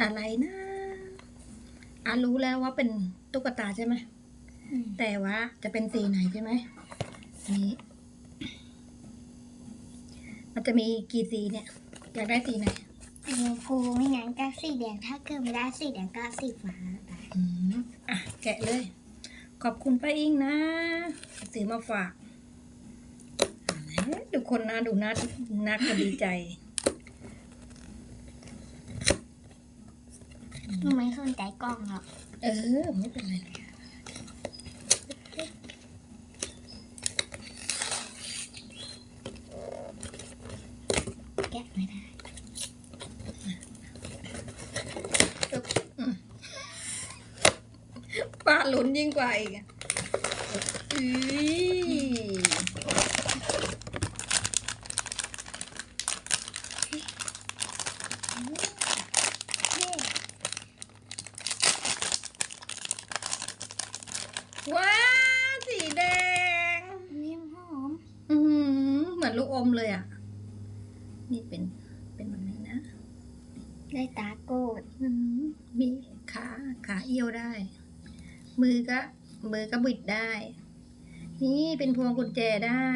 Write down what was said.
อะไรนะอะรู้แล้วว่าเป็นตุ๊กตาใช่ไหมอืมแต่ว่าจะเป็นสีไหนใช่ไหมนี่มันจะมีกี่สีเนี่ย อยากได้สีไหนสีชมพูไม่งั้นก็สีแดงถ้าเกิดไม่ได้สีแดงก็สีฟ้าไปอืมอะแกะเลย ขอบคุณป้าอิงนะซื้อมาฝากดูคนนะดูนัดนักก็ดีใจ หนู ไม่สนใจกล้องหรอก เออ ไม่เป็นไรแกะไม่ได้ป้าลุ้นยิ่งกว่าอีกอะอุ้ย ว้าสีแดงนิ่มหอมอืมเหมือนลูกอมเลยอะ นี่เป็นเป็นแบบนี้นะได้ตาโกดอืมมีขาขาเอี้ยวได้ มือก็มือก็บิดได้ นี่เป็นพวงกุญแจได้